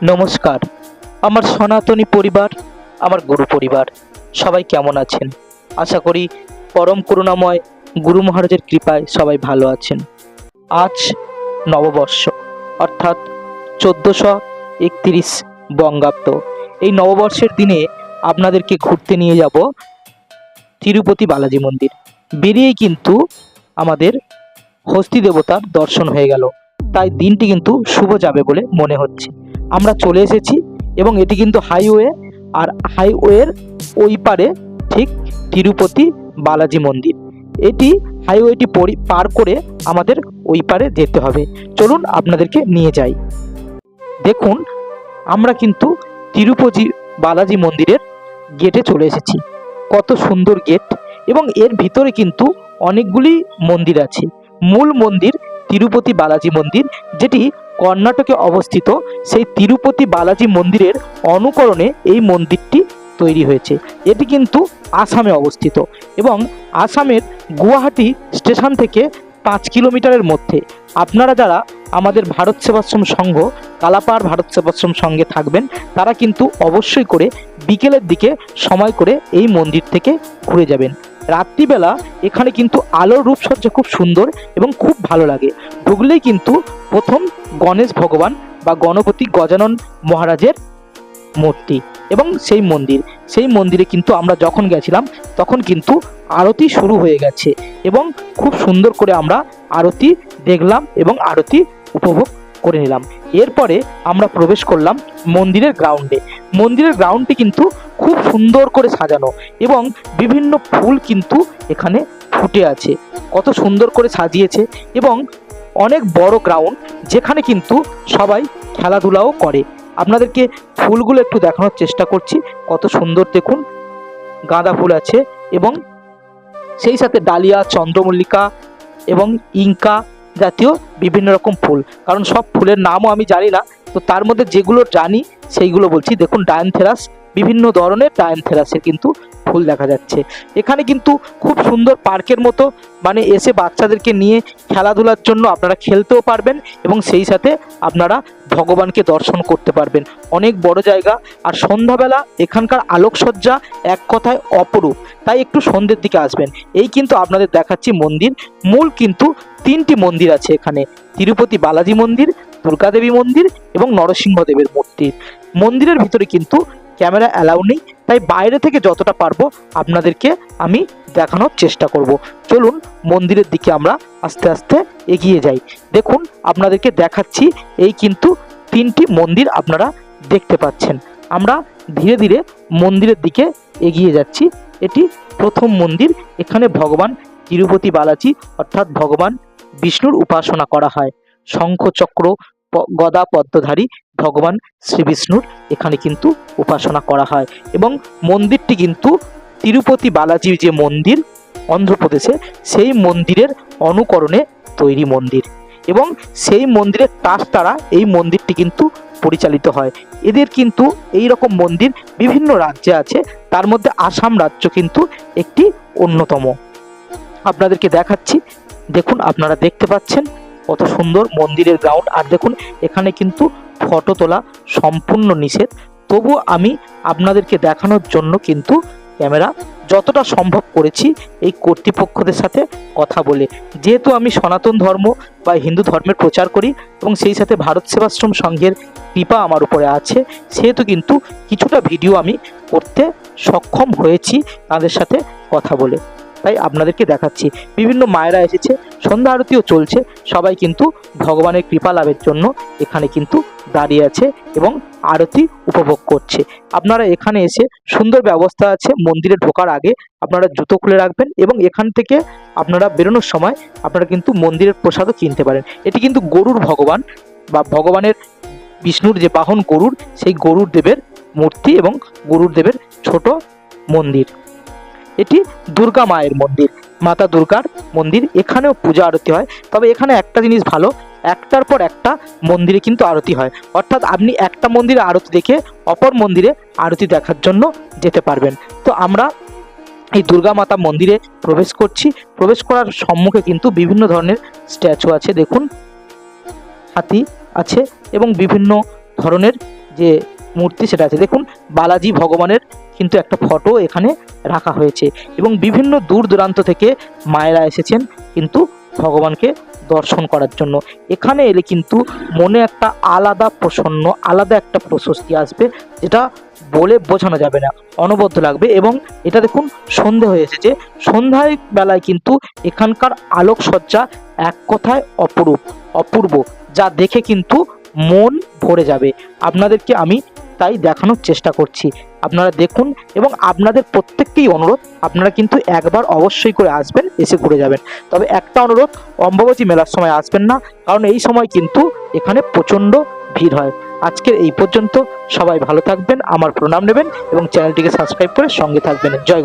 নমস্কার। আমার সনাতনী পরিবার, আমার গুরু পরিবার, সবাই কেমন আছেন? আশা করি পরম করুণাময় গুরু মহারাজের কৃপায় সবাই ভালো আছেন। আজ নববর্ষ, অর্থাৎ চোদ্দোশো একত্রিশ বঙ্গাব্দ। এই নববর্ষের দিনে আপনাদেরকে ঘুরতে নিয়ে যাব তিরুপতি বালাজি মন্দির। বেরিয়েই কিন্তু আমাদের হস্তি দেবতার দর্শন হয়ে গেল। তাই দিনটি কিন্তু শুভ যাবে বলে মনে হচ্ছে। আমরা চলে এসেছি এবং এটি কিন্তু হাইওয়ে আর হাইওয়ের ওই পারে ঠিক তিরুপতি বালাজি মন্দির। এটি হাইওয়েটি পরি পার করে আমাদের ওই পারে যেতে হবে। চলুন আপনাদেরকে নিয়ে যাই। দেখুন, আমরা কিন্তু তিরুপতি বালাজি মন্দিরের গেটে চলে এসেছি। কত সুন্দর গেট এবং এর ভিতরে কিন্তু অনেকগুলি মন্দির আছে। মূল মন্দির তিরুপতি বালাজি মন্দির, যেটি কর্ণাটকে অবস্থিত, সেই তিরুপতি বালাজি মন্দিরের অনুকরণে এই মন্দিরটি তৈরি হয়েছে। এটি কিন্তু আসামে অবস্থিত এবং আসামের গুয়াহাটি স্টেশন থেকে পাঁচ কিলোমিটারের মধ্যে। আপনারা যারা আমাদের ভারত সেবাশ্রম সংঘ, কালাপাড় ভারত সেবাশ্রম সঙ্গে থাকবেন, তারা কিন্তু অবশ্যই করে বিকেলের দিকে সময় করে এই মন্দির থেকে ঘুরে যাবেন। রাত্রিবেলা এখানে কিন্তু আলোর রূপসজ্জা খুব সুন্দর এবং খুব ভালো লাগে। ঢুকলেই কিন্তু প্রথম গণেশ ভগবান বা গণপতি গজানন মহারাজের মূর্তি এবং সেই মন্দির। সেই মন্দিরে কিন্তু আমরা যখন গেছিলাম, তখন কিন্তু আরতি শুরু হয়ে গেছে এবং খুব সুন্দর করে আমরা আরতি দেখলাম এবং আরতি উপভোগ করে নিলাম। এরপরে আমরা প্রবেশ করলাম মন্দিরের গ্রাউন্ডে মন্দিরের গ্রাউন্ডটি কিন্তু খুব সুন্দর করে সাজানো এবং বিভিন্ন ফুল কিন্তু এখানে ফুটে আছে। কত সুন্দর করে সাজিয়েছে এবং অনেক বড় গ্রাউন্ড যেখানে কিন্তু সবাই খেলাধুলাও করে। আপনাদেরকে ফুলগুলো একটু দেখানোর চেষ্টা করছি। কত সুন্দর দেখুন, গাঁদা ফুল আছে এবং সেই সাথে ডালিয়া, চন্দ্রমল্লিকা এবং ইঙ্কা জাতীয় বিভিন্ন রকম ফুল। কারণ সব ফুলের নামও আমি জানি না, তো তার মধ্যে যেগুলো জানি, সেইগুলো বলছি। দেখুন, ডায়ানথেরাস, বিভিন্ন ধরনের ডায়ানথেরাসের কিন্তু ফুল দেখা যাচ্ছে। এখানে কিন্তু খুব সুন্দর পার্কের মতো মানে এসে বাচ্চাদেরকে নিয়ে খেলাধুলার জন্য আপনারা খেলতেও পারবেন এবং সেই সাথে আপনারা ভগবানকে দর্শন করতে পারবেন। অনেক বড় জায়গা আর সন্ধ্যাবেলা এখানকার আলোকসজ্জা এক কথায় অপরূপ। তাই একটু সন্ধ্যের দিকে আসবেন। এই কিন্তু আপনাদের দেখাচ্ছি মন্দির। মূল কিন্তু তিনটি মন্দির আছে এখানে। তিরুপতি বালাজি মন্দির, দুর্গাদেবী মন্দির এবং নরসিংহদেবের মূর্তি। মন্দিরের ভিতরে কিন্তু ক্যামেরা অ্যালাউ নেই, তাই বাইরে থেকে যতটা পারব আপনাদেরকে আমি দেখানোর চেষ্টা করব। চলুন মন্দিরের দিকে আমরা আস্তে আস্তে এগিয়ে যাই। দেখুন, আপনাদেরকে দেখাচ্ছি এই কিন্তু তিনটি মন্দির আপনারা দেখতে পাচ্ছেন। আমরা ধীরে ধীরে মন্দিরের দিকে এগিয়ে যাচ্ছি। এটি প্রথম মন্দির, এখানে ভগবান তিরুপতি বালাজি অর্থাৎ ভগবান বিষ্ণুর উপাসনা করা হয়। শঙ্খ চক্র প- গদা পদ্মধারী ভগবান শ্রী বিষ্ণুর এখানে কিন্তু উপাসনা করা হয়। এবং মন্দিরটি কিন্তু তিরুপতি বালাজির যে মন্দির অন্ধ্রপ্রদেশে, সেই মন্দিরের অনুকরণে তৈরি মন্দির। এবং সেই মন্দিরের টাস দ্বারা এই মন্দিরটি কিন্তু পরিচালিত হয়। এদের কিন্তু এই রকম মন্দির বিভিন্ন রাজ্যে আছে। তার মধ্যে আসাম রাজ্য কিন্তু একটি অন্যতম। আপনাদেরকে দেখাচ্ছি। দেখুন, আপনারা দেখতে পাচ্ছেন। কত সুন্দর মন্দিরের গ্রাউন্ড আর দেখুন, এখানে কিন্তু ফটো তোলা সম্পূর্ণ নিষেধ। তবু আমি আপনাদেরকে দেখানোর জন্য কিন্তু ক্যামেরা যতটা সম্ভব করেছি এই কর্তৃপক্ষদের সাথে কথা বলে। যেহেতু আমি সনাতন ধর্ম বা হিন্দু ধর্মের প্রচার করি এবং সেই সাথে ভারত সেবাশ্রম সংঘের কৃপা আমার উপরে আছে, সেহেতু কিন্তু কিছুটা ভিডিও আমি করতে সক্ষম হয়েছি তাদের সাথে কথা বলে। তাই আপনাদেরকে দেখাচ্ছি। বিভিন্ন মায়েরা এসেছে, সন্ধ্যা আরতিও চলছে। সবাই কিন্তু ভগবানের কৃপা লাভের জন্য এখানে কিন্তু দাঁড়িয়ে আছে এবং আরতি উপভোগ করছে। আপনারা এখানে এসে সুন্দর ব্যবস্থা আছে, মন্দিরে ঢোকার আগে আপনারা জুতো খুলে রাখবেন এবং এখান থেকে আপনারা বেরোনোর সময় আপনারা কিন্তু মন্দিরের প্রসাদও কিনতে পারেন। এটি কিন্তু গরুর ভগবান বা ভগবানের বিষ্ণুর যে বাহন গরুর, সেই গরুর দেবের মূর্তি এবং গরুর দেবের ছোট মন্দির। এটি দুর্গা মায়ের মন্দির। মাতা দুর্গার মন্দির, এখানেও পূজা আরতি হয়। তবে এখানে একটা জিনিস ভালো, একটার পর একটা মন্দিরে কিন্তু আরতি হয়। অর্থাৎ আপনি একটা মন্দিরে আরতি দেখে অপর মন্দিরে আরতি দেখার জন্য যেতে পারবেন। তো আমরা এই দুর্গা মাতা মন্দিরে প্রবেশ করছি। প্রবেশ করার সম্মুখে কিন্তু বিভিন্ন ধরনের স্ট্যাচু আছে, দেখুন। হাতি আছে এবং বিভিন্ন ধরনের যে মূর্তি সেটা আছে। দেখুন, বালাজি ভগবানের কিন্তু একটা ফটো এখানে রাখা হয়েছে এবং বিভিন্ন দূর দূরান্ত থেকে মায়েরা এসেছেন কিন্তু ভগবানকে দর্শন করার জন্য। এখানে এলে কিন্তু মনে একটা আলাদা প্রসন্ন, আলাদা একটা প্রশস্তি আসবে যেটা বলে বোঝানো যাবে না, অনবদ্য লাগবে এবং এটা দেখুন সন্ধে হয়ে এসেছে। সন্ধ্যায় বেলায় কিন্তু এখানকার আলোকসজ্জা এক কথায় অপরূপ, অপূর্ব, যা দেখে কিন্তু মন ভরে যাবে। আপনাদেরকে আমি তাই দেখানোর চেষ্টা করছি। আপনারা দেখুন এবং আপনাদের প্রত্যেককেই অনুরোধ, আপনারা কিন্তু একবার অবশ্যই করে আসবেন, এসে ঘুরে যাবেন। তবে একটা অনুরোধ অম্বাবতী মেলার সময় আসবেন না, কারণ এই সময় কিন্তু এখানে প্রচণ্ড ভিড় হয়। আজকের এই পর্যন্ত সবাই ভালো থাকবেন, আমার প্রণাম নেবেন এবং চ্যানেলটিকে সাবস্ক্রাইব করে সঙ্গে থাকবেন। জয়।